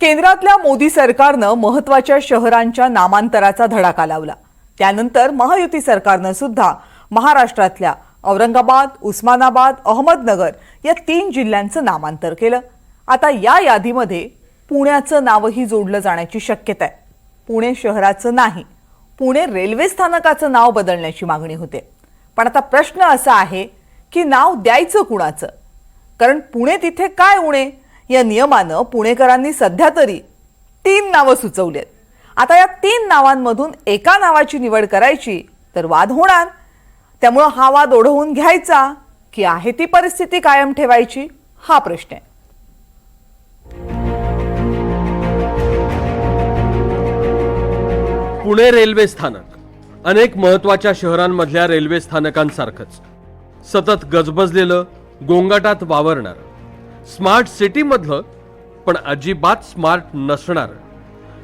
केंद्रातल्या मोदी सरकारनं महत्त्वाच्या शहरांच्या नामांतराचा धडाका लावला. त्यानंतर महायुती सरकारनं सुद्धा महाराष्ट्रातल्या औरंगाबाद उस्मानाबाद अहमदनगर या तीन जिल्ह्यांचं नामांतर केलं. आता या यादीमध्ये पुण्याचं नावही जोडलं जाण्याची शक्यता आहे. पुणे शहराचं नाही पुणे रेल्वे स्थानकाचं नाव बदलण्याची मागणी होते. पण आता प्रश्न असा आहे की नाव द्यायचं कुणाचं? कारण पुणे तिथे काय उणे? या नियमानं पुणेकरांनी सध्या तरी तीन नावं सुचवली आहेत आता या तीन नावांमधून एका नावाची निवड करायची तर वाद होणार. त्यामुळं हा वाद ओढवून घ्यायचा की आहे ती परिस्थिती कायम ठेवायची हा प्रश्न आहे. पुणे रेल्वे स्थानक अनेक महत्त्वाच्या शहरांमधल्या रेल्वे स्थानकांसारखंच. सतत गजबजलेलं गोंगाटात वावरणारं स्मार्ट सिटीमधलं पण अजिबात स्मार्ट नसणार.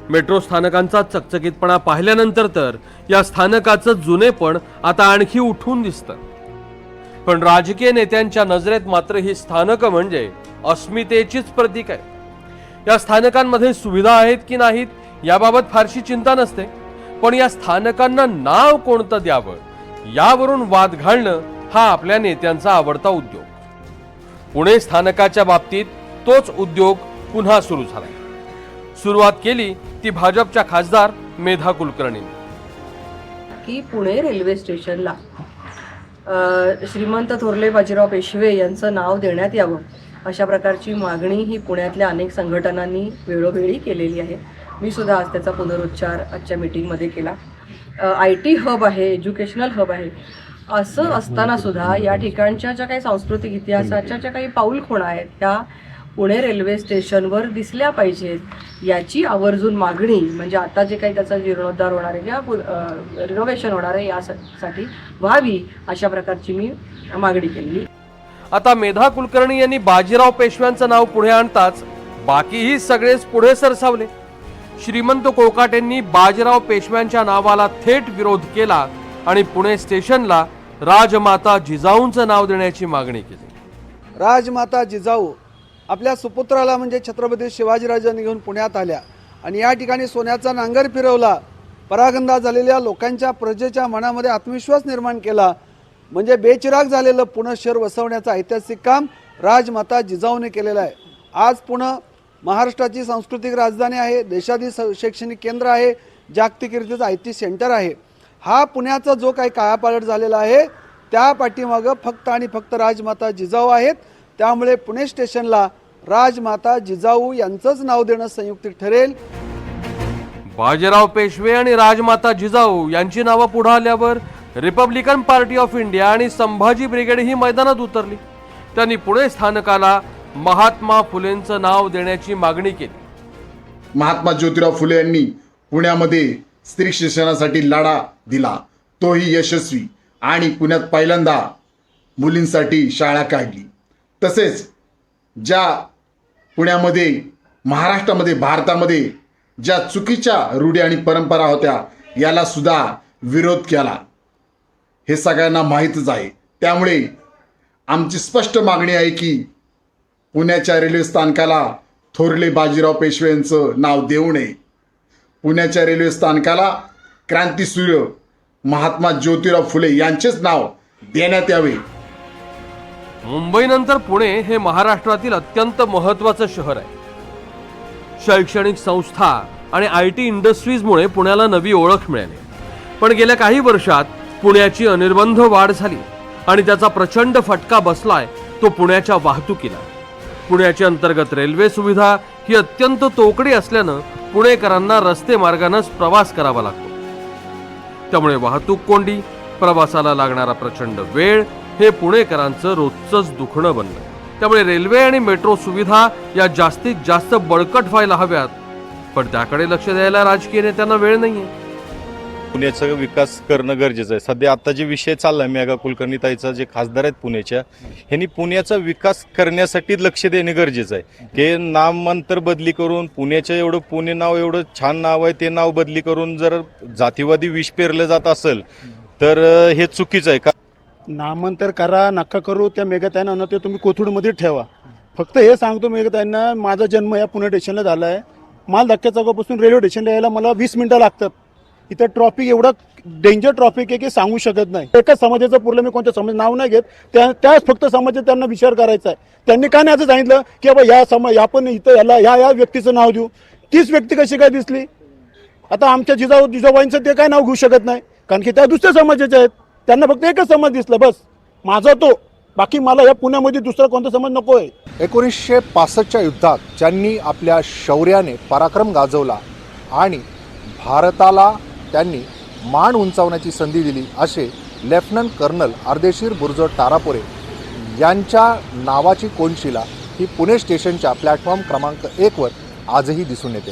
मेट्रो स्थानकांचा चकचकीतपणा पाहिल्यानंतर तर या स्थानकाचं जुनेपण आता आणखी उठून दिसतं. पण राजकीय नेत्यांच्या नजरेत मात्र ही स्थानकं म्हणजे अस्मितेचीच प्रतीक आहे. या स्थानकांमध्ये सुविधा आहेत की नाहीत याबाबत फारशी चिंता नसते. पण या स्थानकांना नाव कोणतं द्यावं यावरून वाद घालणं हा आपल्या नेत्यांचा आवडता उद्योग. पुणे स्थानकाच्या बाबतीत तोच उद्योग पुन्हा सुरू झाला. सुरुवात केली ती भाजपच्या खासदार मेधा कुलकर्णींनी. की पुणे रेल्वे स्टेशनला श्रीमंत थोरले बाजीराव पेशवे यांचं नाव देण्यात यावं अशा प्रकारची मागणी ही पुण्यातल्या अनेक संघटनांनी वेळोवेळी केलेली आहे. मी सुद्धा आज त्याचा पुनरुच्चार आजच्या मीटिंगमध्ये केला. आय टी हब आहे एज्युकेशनल हब आहे. असं असताना सुद्धा या ठिकाणच्या ज्या काही सांस्कृतिक इतिहासाच्या ज्या काही पाऊलखुणा आहेत त्या पुणे रेल्वे स्टेशनवर दिसल्या पाहिजेत याची आवर्जून मागणी म्हणजे आता जे काही त्याचा जीर्णोद्धार होणार आहे किंवा रिनोव्हेशन होणार आहे यासाठी व्हावी अशा प्रकारची मी मागणी केली आता मेधा कुलकर्णी यांनी बाजीराव पेशव्यांचं नाव पुढे आणताच बाकीही सगळेच पुढे सरसावले. श्रीमंत कोकाटेंनी बाजीराव पेशव्यांच्या नावाला थेट विरोध केला आणि पुणे स्टेशनला राजमाता जिजाऊंचं नाव देण्याची मागणी केली. राजमाता जिजाऊ आपल्या सुपुत्राला म्हणजे छत्रपती शिवाजीराजांनी घेऊन पुण्यात आल्या आणि या ठिकाणी सोन्याचा नांगर फिरवला. परागंदा झालेल्या लोकांच्या प्रजेच्या मनामध्ये आत्मविश्वास निर्माण केला. म्हणजे बेचिराग झालेलं पुणे शहर वसवण्याचं ऐतिहासिक काम राजमाता जिजाऊने केलेलं आहे. आज पुणे महाराष्ट्राची सांस्कृतिक राजधानी आहे देशातील स- शैक्षणिक केंद्र आहे जागतिकरितीचं आय टी सेंटर आहे. हा पुण्याचा जो काही कायापालट झालेला आहे त्या पाठीमागं फक्त आणि फक्त राजमाता जिजाऊ आहेत. त्यामुळे पुणे स्टेशनला राजमाता जिजाऊ यांचंच नाव देणं संयुक्तिक ठरेल. बाजीराव पेशवे आणि राजमाता जिजाऊ यांची नावं पुढे आल्यावर रिपब्लिकन पार्टी ऑफ इंडिया आणि संभाजी ब्रिगेड ही मैदानात उतरली. त्यांनी पुणे स्थानकाला महात्मा फुलेंचं नाव देण्याची मागणी केली. महात्मा ज्योतिराव फुले यांनी पुण्यामध्ये स्त्री शिक्षणासाठी लढा दिला. तोही यशस्वी. आणि पुण्यात पहिल्यांदा मुलींसाठी शाळा काढली. तसेच ज्या पुण्यामध्ये महाराष्ट्रामध्ये भारतामध्ये ज्या चुकीच्या रूढी आणि परंपरा होत्या याला सुद्धा विरोध केला. हे सगळ्यांना माहीतच आहे. त्यामुळे आमची स्पष्ट मागणी आहे की पुण्याच्या रेल्वे स्थानकाला थोरले बाजीराव पेशवे यांचं नाव देऊ नये. पुण्याच्या रेल्वे स्थानकाला क्रांतीसूर्य महात्मा ज्योतिराव फुले यांचेच नाव देण्यात यावे. मुंबईनंतर पुणे हे महाराष्ट्रातील अत्यंत महत्वाचं शहर आहे. शैक्षणिक संस्था आणि आय टी इंडस्ट्रीजमुळे पुण्याला नवी ओळख मिळाली. पण गेल्या काही वर्षात पुण्याची अनिर्बंध वाढ झाली आणि त्याचा प्रचंड फटका बसलाय तो पुण्याच्या वाहतुकीला. पुण्याची अंतर्गत रेल्वे सुविधा ही अत्यंत तोकडी असल्यानं पुणेकरांना रस्ते मार्गानंच प्रवास करावा लागतो. त्यामुळे वाहतूक कोंडी प्रवासाला लागणारा प्रचंड वेळ हे पुणेकरांचं रोजचंच दुखणं बनलं. त्यामुळे रेल्वे आणि मेट्रो सुविधा या जास्तीत जास्त बळकट व्हायला हव्यात. पण त्याकडे लक्ष द्यायला राजकीय नेत्यांना वेळ नाहीये. पुण्याचा विकास करणं गरजेचं आहे. सध्या आता जे विषय चालला मेगा मेघा कुलकर्णीताईचा जे खासदार आहेत पुण्याच्या ह्यांनी पुण्याचा विकास करण्यासाठी लक्ष देणे गरजेचं आहे. की नामांतर बदली करून पुण्याचं एवढं पुणे नाव एवढं छान नाव आहे ते नाव बदली करून जर जातीवादी विष पेरलं जात असेल तर हे चुकीचं आहे. का नामांतर करा नका करू त्या मेघताईंना ना ते तुम्ही कोथरूडमध्ये ठेवा. फक्त हे सांगतो मेघताईंना माझा जन्म या पुणे स्टेशनला झाला आहे माल धक्क्या चौकापासून रेल्वे स्टेशनला यायला मला वीस मिनिटं लागतात. इथं ट्रॉफिक एवढं डेंजर ट्रॉफिक आहे की सांगू शकत नाही. एकाच समाजाचं पूर्ण मी कोणत्या समाज नाव नाही घेत. त्या त्याच फक्त समाजात त्यांना विचार करायचा आहे. त्यांनी का नाही असं सांगितलं की बाबा या समाज आपण इथं याला ह्या या व्यक्तीचं नाव देऊ. तीच व्यक्ती कशी काय दिसली? आता आमच्या जिजाऊ जिजाबाईंचं ते काय नाव घेऊ शकत नाही. कारण की त्या दुसऱ्या समाजाच्या आहेत. त्यांना फक्त एकच समाज दिसला बस. माझा तो. बाकी मला या पुण्यामध्ये दुसरा कोणता समाज नको आहे एकोणीसशे पासष्टच्या युद्धात ज्यांनी आपल्या शौर्याने पराक्रम गाजवला आणि भारताला त्यांनी मान उंचावण्याची संधी दिली असे लेफ्टनंट कर्नल अर्देशीर बुर्जो टारापोरे यांच्या नावाची कोनशिला ही पुणे स्टेशनच्या प्लॅटफॉर्म क्रमांक एकवर आजही दिसून येते.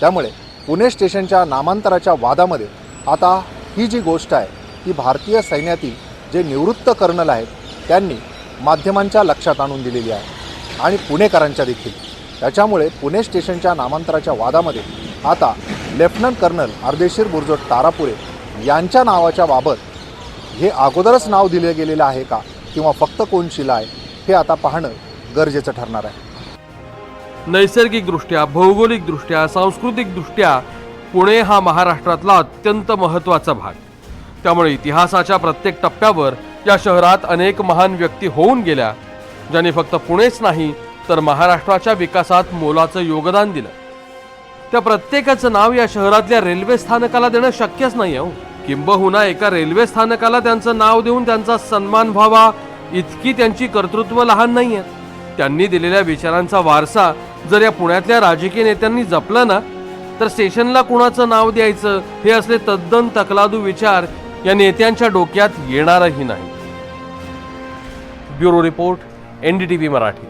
त्यामुळे पुणे स्टेशनच्या नामांतराच्या वादामध्ये आता ही जी गोष्ट आहे ती भारतीय सैन्यातील जे निवृत्त कर्नल आहेत त्यांनी माध्यमांच्या लक्षात आणून दिलेली आहे आणि पुणेकरांच्या देखील. त्याच्यामुळे पुणे स्टेशनच्या नामांतराच्या वादामध्ये आता लेफ्टनंट कर्नल अर्देशीर बुरजोट तारापुरे यांच्या नावाच्या बाबत हे अगोदरच नाव दिले गेलेलं आहे का? किंवा फक्त कोण शिला आहे? हे आता पाहणं गरजेचं ठरणार आहे. नैसर्गिकदृष्ट्या भौगोलिकदृष्ट्या सांस्कृतिकदृष्ट्या पुणे हा महाराष्ट्रातला अत्यंत महत्त्वाचा भाग. त्यामुळे इतिहासाच्या प्रत्येक टप्प्यावर या शहरात अनेक महान व्यक्ती होऊन गेल्या ज्यांनी फक्त पुणेच नाही तर महाराष्ट्राच्या विकासात मोलाचं योगदान दिलं. त्या प्रत्येकाचं नाव या शहरातल्या रेल्वे स्थानकाला देणं शक्यच नाही हो. किंबहुना एका रेल्वे स्थानकाला त्यांचं नाव देऊन त्यांचा सन्मान व्हावा इतकी त्यांची कर्तृत्व लहान नाही आहेत त्यांनी दिलेल्या विचारांचा वारसा जर या पुण्यातल्या राजकीय नेत्यांनी जपला ना तर स्टेशनला कुणाचं नाव द्यायचं हे असले तद्दन तकलादू विचार या नेत्यांच्या डोक्यात येणारही नाही. Bureau report NDTV Marathi.